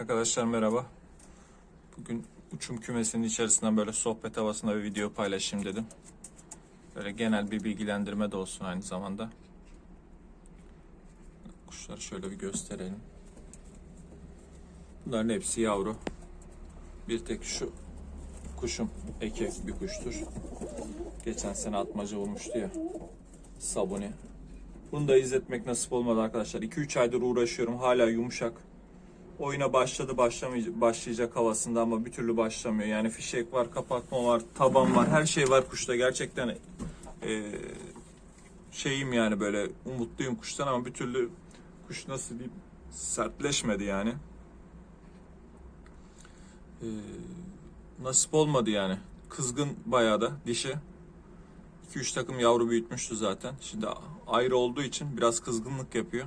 Arkadaşlar merhaba. Bugün uçum kümesinin içerisinden böyle sohbet havasında bir video paylaşayım dedim. Böyle genel bir bilgilendirme de olsun aynı zamanda. Kuşları şöyle bir gösterelim. Bunların hepsi yavru. Bir tek şu kuşum eke bir kuştur. Geçen sene atmaca olmuştu ya. Sabuni. Bunu da izletmek nasip olmadı arkadaşlar. 2-3 aydır uğraşıyorum. Hala yumuşak oyuna başladı başlayacak havasında ama bir türlü başlamıyor. Yani fişek var, kapatma var, taban var, her şey var kuşta. Gerçekten e, şeyim yani böyle umutluyum kuştan ama bir türlü kuş nasıl diyeyim sertleşmedi yani. E, nasip olmadı yani. Kızgın bayağı da dişi. 2-3 takım yavru büyütmüştü zaten. Şimdi ayrı olduğu için biraz kızgınlık yapıyor.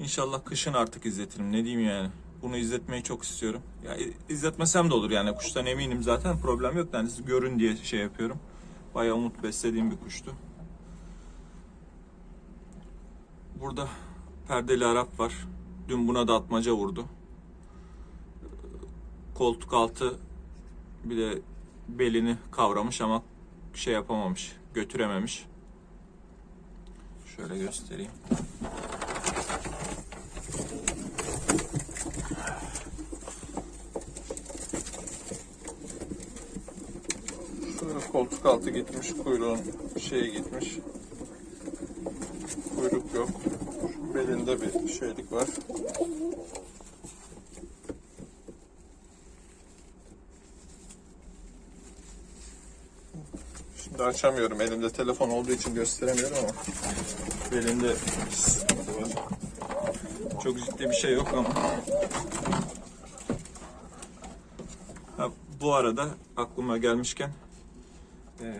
İnşallah kışın artık izletirim. Ne diyeyim yani. Bunu izletmeyi çok istiyorum. Ya izletmesem de olur yani. Kuştan eminim zaten. Problem yok. Yani siz görün diye şey yapıyorum. Bayağı umut beslediğim bir kuştu. Burada perdeli Arap var. Dün buna da atmaca vurdu. Koltuk altı bir de belini kavramış ama şey yapamamış. Götürememiş. Şöyle göstereyim. Şöyle koltuk altı gitmiş, kuyruğun şeyi gitmiş. Kuyruk yok. Belinde bir şeylik var. Şimdi açamıyorum. Elimde telefon olduğu için gösteremiyorum ama belinde var. Çok ciddi bir şey yok ama. Ha, bu arada aklıma gelmişken ee,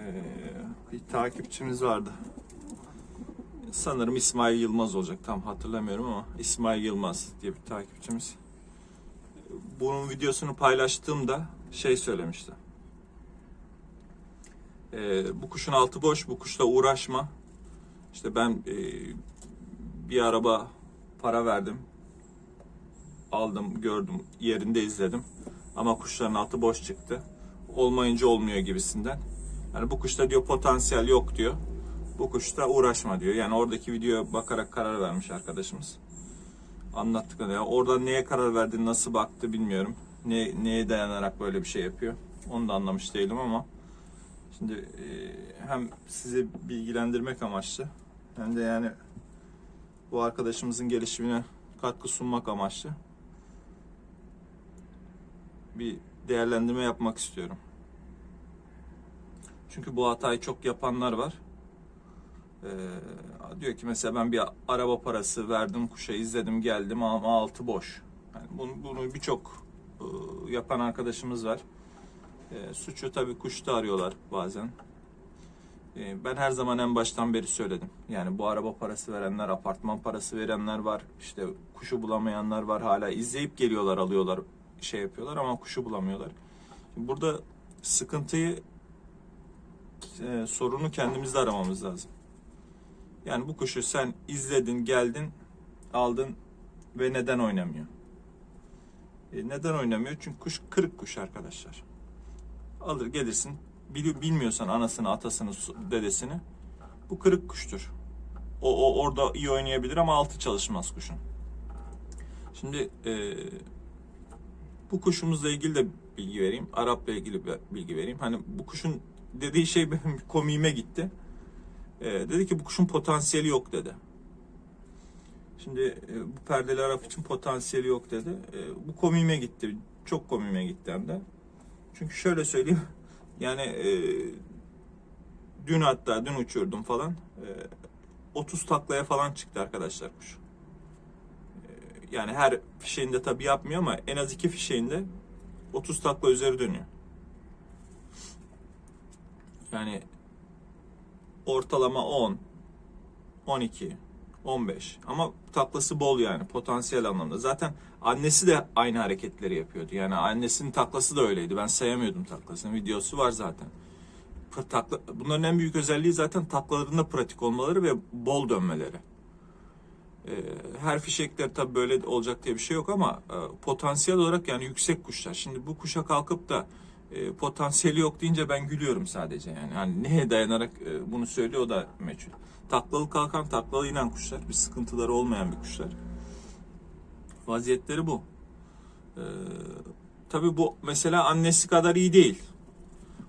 bir takipçimiz vardı. Sanırım İsmail Yılmaz olacak. Tam hatırlamıyorum ama İsmail Yılmaz diye bir takipçimiz. Bunun videosunu paylaştığımda şey söylemişti. Ee, bu kuşun altı boş, bu kuşla uğraşma. İşte ben e, bir araba para verdim. Aldım, gördüm, yerinde izledim. Ama kuşların altı boş çıktı. Olmayınca olmuyor gibisinden. Yani bu kuşta diyor potansiyel yok diyor. Bu kuşta uğraşma diyor. Yani oradaki videoya bakarak karar vermiş arkadaşımız. Anlattık ya. Oradan neye karar verdi, nasıl baktı bilmiyorum. Ne, neye dayanarak böyle bir şey yapıyor. Onu da anlamış değilim ama. Şimdi e, hem sizi bilgilendirmek amaçlı hem de yani bu arkadaşımızın gelişimine katkı sunmak amaçlı bir değerlendirme yapmak istiyorum. Çünkü bu hatayı çok yapanlar var. Ee, diyor ki mesela ben bir araba parası verdim kuşa izledim geldim ama altı boş. Yani bunu, bunu birçok e, yapan arkadaşımız var. E, suçu tabii kuşta arıyorlar bazen. E, ben her zaman en baştan beri söyledim. Yani bu araba parası verenler, apartman parası verenler var. İşte kuşu bulamayanlar var. Hala izleyip geliyorlar, alıyorlar, şey yapıyorlar ama kuşu bulamıyorlar. Burada sıkıntıyı e, sorunu kendimizde aramamız lazım. Yani bu kuşu sen izledin, geldin, aldın ve neden oynamıyor? E, neden oynamıyor? Çünkü kuş kırık kuş arkadaşlar. Alır gelirsin, bili- bilmiyorsan anasını, atasını, dedesini bu kırık kuştur. O, o orada iyi oynayabilir ama altı çalışmaz kuşun. Şimdi e, bu kuşumuzla ilgili de bilgi vereyim. Arap'la ilgili bilgi vereyim. Hani bu kuşun dediği şey benim komiğime gitti. Ee, dedi ki bu kuşun potansiyeli yok dedi. Şimdi e, bu perdeli Arap için potansiyeli yok dedi. E, bu komiğime gitti. Çok komiğime gitti hem de. Çünkü şöyle söyleyeyim. Yani e, dün hatta dün uçurdum falan. E, 30 taklaya falan çıktı arkadaşlar kuş. E, yani her fişeğinde tabi yapmıyor ama en az iki fişeğinde 30 takla üzeri dönüyor. Yani ortalama 10, 12, 15 ama taklası bol yani potansiyel anlamda. Zaten annesi de aynı hareketleri yapıyordu. Yani annesinin taklası da öyleydi. Ben sayamıyordum taklasını. Videosu var zaten. Takla, bunların en büyük özelliği zaten taklalarında pratik olmaları ve bol dönmeleri. Ee, her fişekler tabii böyle olacak diye bir şey yok ama e, potansiyel olarak yani yüksek kuşlar. Şimdi bu kuşa kalkıp da e, potansiyeli yok deyince ben gülüyorum sadece yani. Hani neye dayanarak e, bunu söylüyor o da meçhul. Taklalı kalkan, taklalı inen kuşlar. Bir sıkıntıları olmayan bir kuşlar. Vaziyetleri bu. Ee, tabii bu mesela annesi kadar iyi değil.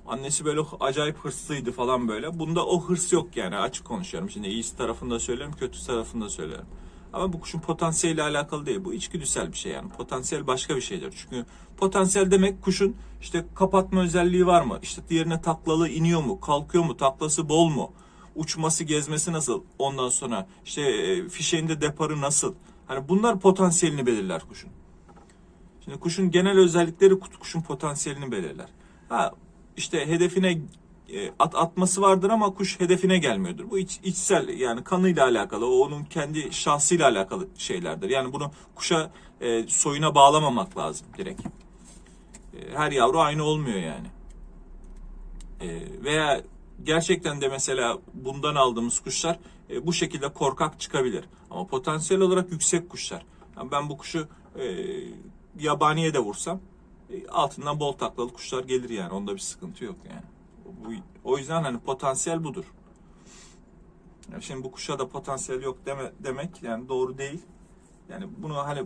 Annesi böyle acayip hırslıydı falan böyle. Bunda o hırs yok yani açık konuşuyorum. Şimdi iyisi tarafında söylüyorum, kötü tarafında söylüyorum. Ama bu kuşun potansiyeliyle alakalı değil. Bu içgüdüsel bir şey yani. Potansiyel başka bir şeydir. Çünkü potansiyel demek kuşun işte kapatma özelliği var mı? İşte diğerine taklalı iniyor mu? Kalkıyor mu? Taklası bol mu? Uçması, gezmesi nasıl? Ondan sonra işte e, fişeğinde deparı nasıl? Hani bunlar potansiyelini belirler kuşun. Şimdi kuşun genel özellikleri kuşun potansiyelini belirler. Ha işte hedefine at atması vardır ama kuş hedefine gelmiyordur. Bu iç, içsel yani kanıyla alakalı, o onun kendi şahsıyla alakalı şeylerdir. Yani bunu kuşa e, soyuna bağlamamak lazım direkt. E, her yavru aynı olmuyor yani. E, veya gerçekten de mesela bundan aldığımız kuşlar e, bu şekilde korkak çıkabilir. Ama potansiyel olarak yüksek kuşlar. Yani ben bu kuşu e, yabaniye de vursam e, altından bol taklalı kuşlar gelir yani. Onda bir sıkıntı yok yani. Bu, o yüzden hani potansiyel budur. Yani şimdi bu kuşa da potansiyel yok deme, demek yani doğru değil. Yani bunu hani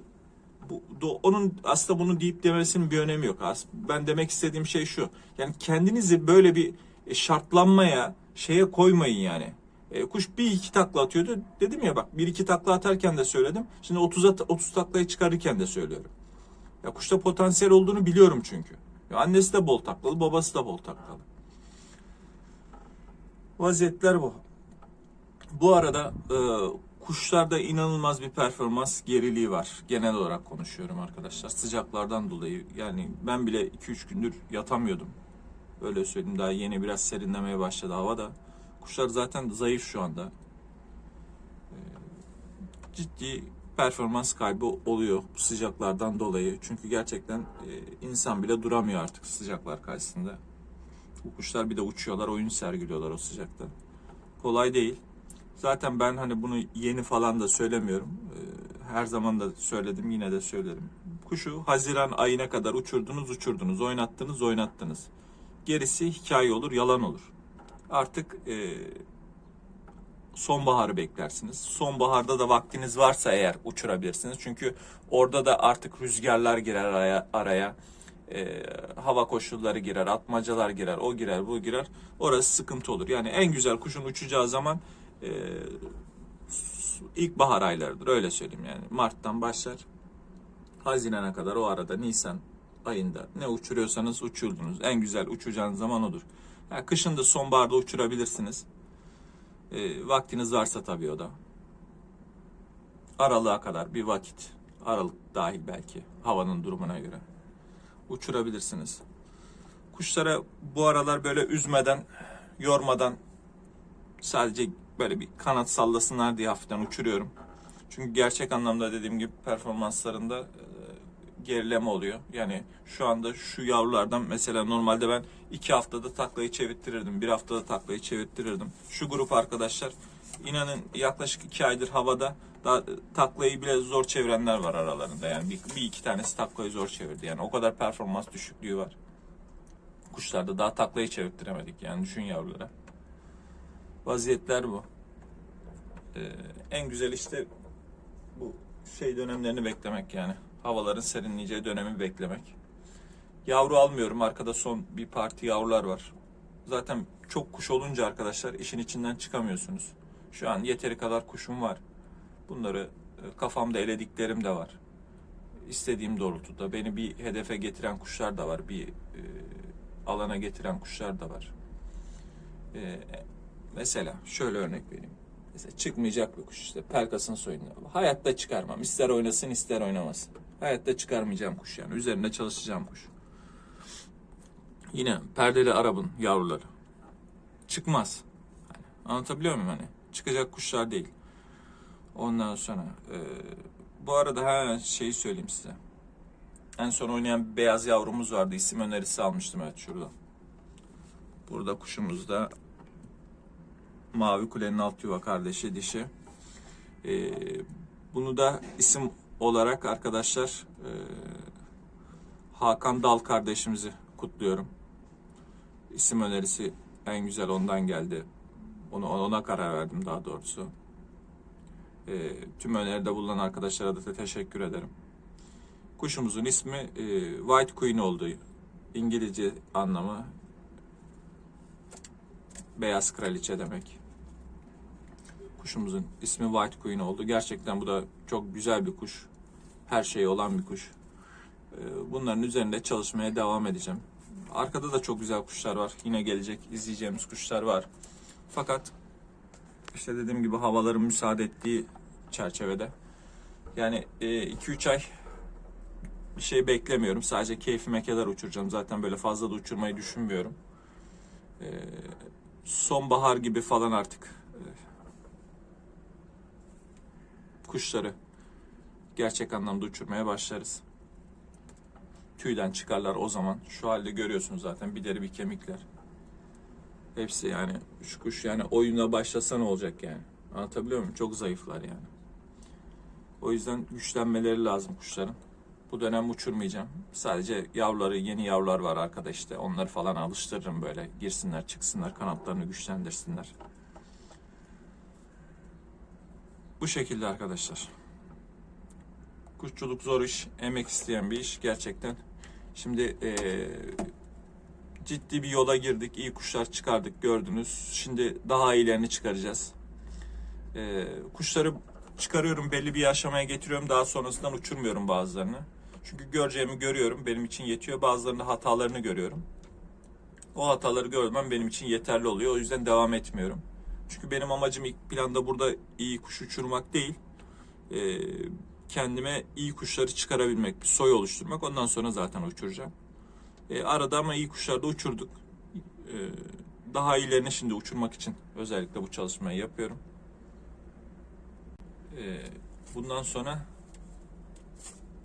bu do- onun aslında bunu deyip demesinin bir önemi yok. As- Ben demek istediğim şey şu. Yani kendinizi böyle bir e, şartlanmaya şeye koymayın yani. E, kuş bir iki takla atıyordu. Dedim ya bak bir iki takla atarken de söyledim. Şimdi 30 30 taklayı çıkarırken de söylüyorum. Ya kuşta potansiyel olduğunu biliyorum çünkü. Ya annesi de bol taklalı, babası da bol taklalı. Vaziyetler bu. Bu arada e, kuşlarda inanılmaz bir performans geriliği var. Genel olarak konuşuyorum arkadaşlar. Sıcaklardan dolayı yani ben bile 2-3 gündür yatamıyordum. Öyle söyleyeyim daha yeni biraz serinlemeye başladı hava da. Kuşlar zaten zayıf şu anda. E, ciddi performans kaybı oluyor sıcaklardan dolayı. Çünkü gerçekten e, insan bile duramıyor artık sıcaklar karşısında. Kuşlar bir de uçuyorlar, oyun sergiliyorlar o sıcakta. Kolay değil. Zaten ben hani bunu yeni falan da söylemiyorum. Ee, Her zaman da söyledim, yine de söylerim. Kuşu Haziran ayına kadar uçurdunuz, uçurdunuz, oynattınız, oynattınız. Gerisi hikaye olur, yalan olur. Artık e, sonbaharı beklersiniz. Sonbaharda da vaktiniz varsa eğer uçurabilirsiniz. Çünkü orada da artık rüzgarlar girer araya. araya. Ee, hava koşulları girer, atmacalar girer, o girer, bu girer. Orası sıkıntı olur. Yani en güzel kuşun uçacağı zaman e, ilkbahar aylarıdır. Öyle söyleyeyim yani. Mart'tan başlar. Haziran'a kadar o arada Nisan ayında ne uçuruyorsanız uçurdunuz. En güzel uçacağınız zaman odur. Yani kışın da sonbaharda uçurabilirsiniz. E, vaktiniz varsa tabii o da. Aralığa kadar bir vakit. Aralık dahil belki havanın durumuna göre. Uçurabilirsiniz. Kuşlara bu aralar böyle üzmeden, yormadan sadece böyle bir kanat sallasınlar diye hafiften uçuruyorum. Çünkü gerçek anlamda dediğim gibi performanslarında e, gerileme oluyor. Yani şu anda şu yavrulardan mesela normalde ben iki haftada taklayı çevirttirirdim. Bir haftada taklayı çevirttirirdim. Şu grup arkadaşlar inanın yaklaşık iki aydır havada da taklayı bile zor çevirenler var aralarında. Yani bir, bir iki tanesi taklayı zor çevirdi. Yani o kadar performans düşüklüğü var. Kuşlarda daha taklayı çevirttiremedik yani düşün yavrulara. Vaziyetler bu. Ee, en güzel işte bu şey dönemlerini beklemek yani. Havaların serinleyeceği dönemi beklemek. Yavru almıyorum. Arkada son bir parti yavrular var. Zaten çok kuş olunca arkadaşlar işin içinden çıkamıyorsunuz. Şu an yeteri kadar kuşum var. Bunları e, kafamda elediklerim de var. İstediğim doğrultuda beni bir hedefe getiren kuşlar da var. Bir e, alana getiren kuşlar da var. E, mesela şöyle örnek vereyim. Mesela çıkmayacak bir kuş işte Pelkas'ın soyunda. Hayatta çıkarmam. İster oynasın ister oynamasın. Hayatta çıkarmayacağım kuş yani. Üzerinde çalışacağım kuş. Yine perdeli Arap'ın yavruları. Çıkmaz. Anlatabiliyor muyum hani? Çıkacak kuşlar değil. Ondan sonra e, bu arada ha şeyi söyleyeyim size. En son oynayan beyaz yavrumuz vardı. İsim önerisi almıştım evet şurada. Burada kuşumuz da Mavi Kule'nin alt yuva kardeşi dişi. Ee, Bunu da isim olarak arkadaşlar e, Hakan Dal kardeşimizi kutluyorum. İsim önerisi en güzel ondan geldi. Onu ona karar verdim daha doğrusu. E, tüm öneride bulunan arkadaşlara da teşekkür ederim. Kuşumuzun ismi e, White Queen oldu. İngilizce anlamı beyaz kraliçe demek. Kuşumuzun ismi White Queen oldu. Gerçekten bu da çok güzel bir kuş. Her şeyi olan bir kuş. Ee, Bunların üzerinde çalışmaya devam edeceğim. Arkada da çok güzel kuşlar var. Yine gelecek izleyeceğimiz kuşlar var. Fakat işte dediğim gibi havaların müsaade ettiği çerçevede yani 2-3 ay bir şey beklemiyorum. Sadece keyfime kadar uçuracağım. Zaten böyle fazla da uçurmayı düşünmüyorum. Ee, sonbahar gibi falan artık e, kuşları gerçek anlamda uçurmaya başlarız. Tüyden çıkarlar o zaman. Şu halde görüyorsunuz zaten bir deri bir kemikler. Hepsi yani şu kuş yani oyuna başlasa ne olacak yani? Anlatabiliyor muyum? Çok zayıflar yani. O yüzden güçlenmeleri lazım kuşların. Bu dönem uçurmayacağım. Sadece yavruları, yeni yavrular var arkada işte. Onları falan alıştırırım böyle. Girsinler, çıksınlar, kanatlarını güçlendirsinler. Bu şekilde arkadaşlar. Kuşçuluk zor iş, emek isteyen bir iş gerçekten. Şimdi eee, ciddi bir yola girdik, iyi kuşlar çıkardık gördünüz. Şimdi daha iyilerini çıkaracağız. Eee, kuşları çıkarıyorum, belli bir aşamaya getiriyorum. Daha sonrasından uçurmuyorum bazılarını. Çünkü göreceğimi görüyorum, benim için yetiyor. Bazılarında hatalarını görüyorum. O hataları görmem benim için yeterli oluyor. O yüzden devam etmiyorum. Çünkü benim amacım ilk planda burada iyi kuş uçurmak değil. Ee, kendime iyi kuşları çıkarabilmek, bir soy oluşturmak. Ondan sonra zaten uçuracağım. Ee, arada ama iyi kuşlar da uçurduk. Ee, daha iyilerini şimdi uçurmak için özellikle bu çalışmayı yapıyorum. Ee, bundan sonra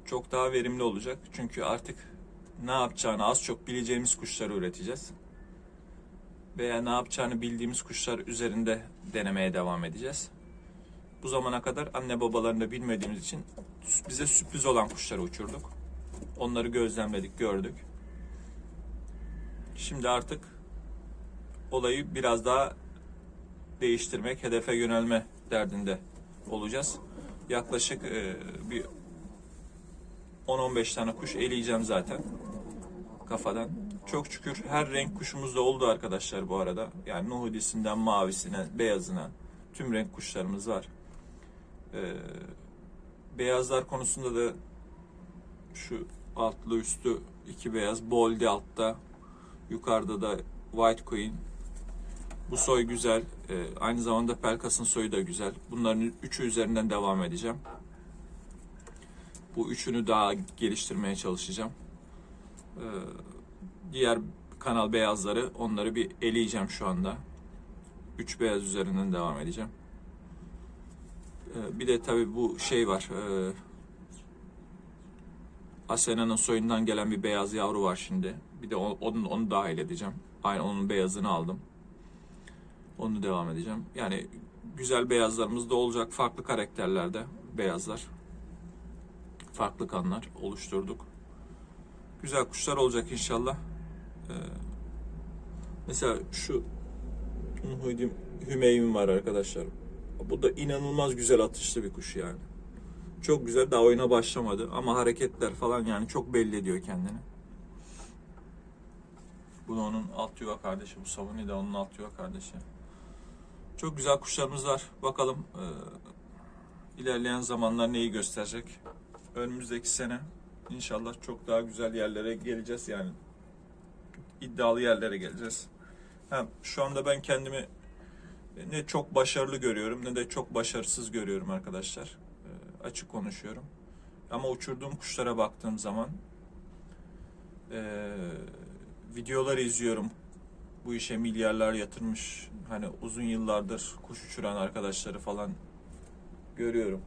çok daha verimli olacak. Çünkü artık ne yapacağını az çok bileceğimiz kuşları üreteceğiz. Veya ne yapacağını bildiğimiz kuşlar üzerinde denemeye devam edeceğiz. Bu zamana kadar anne babalarını da bilmediğimiz için bize sürpriz olan kuşları uçurduk. Onları gözlemledik, gördük. Şimdi artık olayı biraz daha değiştirmek, hedefe yönelme derdinde olacağız. Yaklaşık e, bir 10-15 tane kuş eleyeceğim zaten kafadan. Çok şükür her renk kuşumuz da oldu arkadaşlar bu arada. Yani nuhudisinden mavisine, beyazına tüm renk kuşlarımız var. Ee, beyazlar konusunda da şu altlı üstü iki beyaz, boldi altta, yukarıda da white queen. Bu soy güzel. Ee, aynı zamanda Pelkas'ın soyu da güzel. Bunların üçü üzerinden devam edeceğim. Bu üçünü daha geliştirmeye çalışacağım. Ee, diğer kanal beyazları onları bir eleyeceğim şu anda. Üç beyaz üzerinden devam edeceğim. Ee, bir de tabii bu şey var. Ee, Asena'nın soyundan gelen bir beyaz yavru var şimdi. Bir de onun onu dahil edeceğim. Aynı onun beyazını aldım. Onu devam edeceğim. Yani güzel beyazlarımız da olacak. Farklı karakterlerde beyazlar. Farklı kanlar oluşturduk. Güzel kuşlar olacak inşallah. Ee, mesela şu Hüdim Hümeyim var arkadaşlar. Bu da inanılmaz güzel atışlı bir kuş yani. Çok güzel daha oyuna başlamadı ama hareketler falan yani çok belli ediyor kendini. Bu da onun alt yuva kardeşi. Bu Savuni de onun alt yuva kardeşi. Çok güzel kuşlarımız var. Bakalım e, ilerleyen zamanlar neyi gösterecek. Önümüzdeki sene inşallah çok daha güzel yerlere geleceğiz yani. iddialı yerlere geleceğiz. Hem şu anda ben kendimi ne çok başarılı görüyorum ne de çok başarısız görüyorum arkadaşlar. E, açık konuşuyorum. Ama uçurduğum kuşlara baktığım zaman e, videolar izliyorum. Bu işe milyarlar yatırmış. Hani uzun yıllardır kuş uçuran arkadaşları falan görüyorum.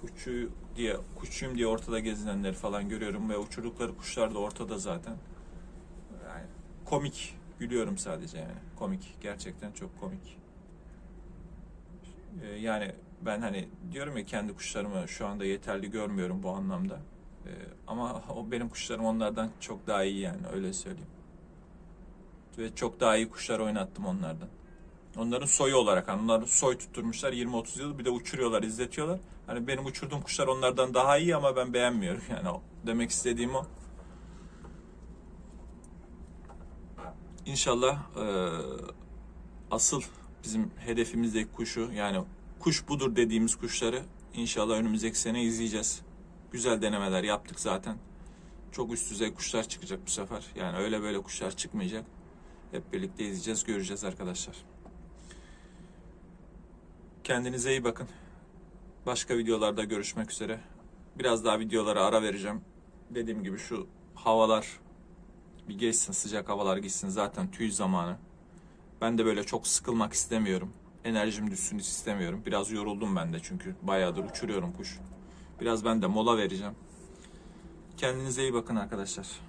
Kuşçu diye kuşçuyum diye ortada gezinenleri falan görüyorum ve uçurdukları kuşlar da ortada zaten. Yani komik gülüyorum sadece yani. Komik. Gerçekten çok komik. Ee, yani ben hani diyorum ya kendi kuşlarımı şu anda yeterli görmüyorum bu anlamda. Ee, ama o benim kuşlarım onlardan çok daha iyi yani öyle söyleyeyim. Ve çok daha iyi kuşlar oynattım onlardan. Onların soyu olarak hani onların soy tutturmuşlar 20-30 yıl bir de uçuruyorlar, izletiyorlar. Hani benim uçurduğum kuşlar onlardan daha iyi ama ben beğenmiyorum yani o. Demek istediğim o. İnşallah eee, asıl bizim hedefimizdeki kuşu yani kuş budur dediğimiz kuşları inşallah önümüzdeki sene izleyeceğiz. Güzel denemeler yaptık zaten. Çok üst düzey kuşlar çıkacak bu sefer. Yani öyle böyle kuşlar çıkmayacak. Hep birlikte izleyeceğiz, göreceğiz arkadaşlar. Kendinize iyi bakın. Başka videolarda görüşmek üzere. Biraz daha videolara ara vereceğim. Dediğim gibi şu havalar bir geçsin, sıcak havalar gitsin. Zaten tüy zamanı. Ben de böyle çok sıkılmak istemiyorum. Enerjim düşsün istemiyorum. Biraz yoruldum ben de çünkü bayağıdır uçuruyorum kuş. Biraz ben de mola vereceğim. Kendinize iyi bakın arkadaşlar.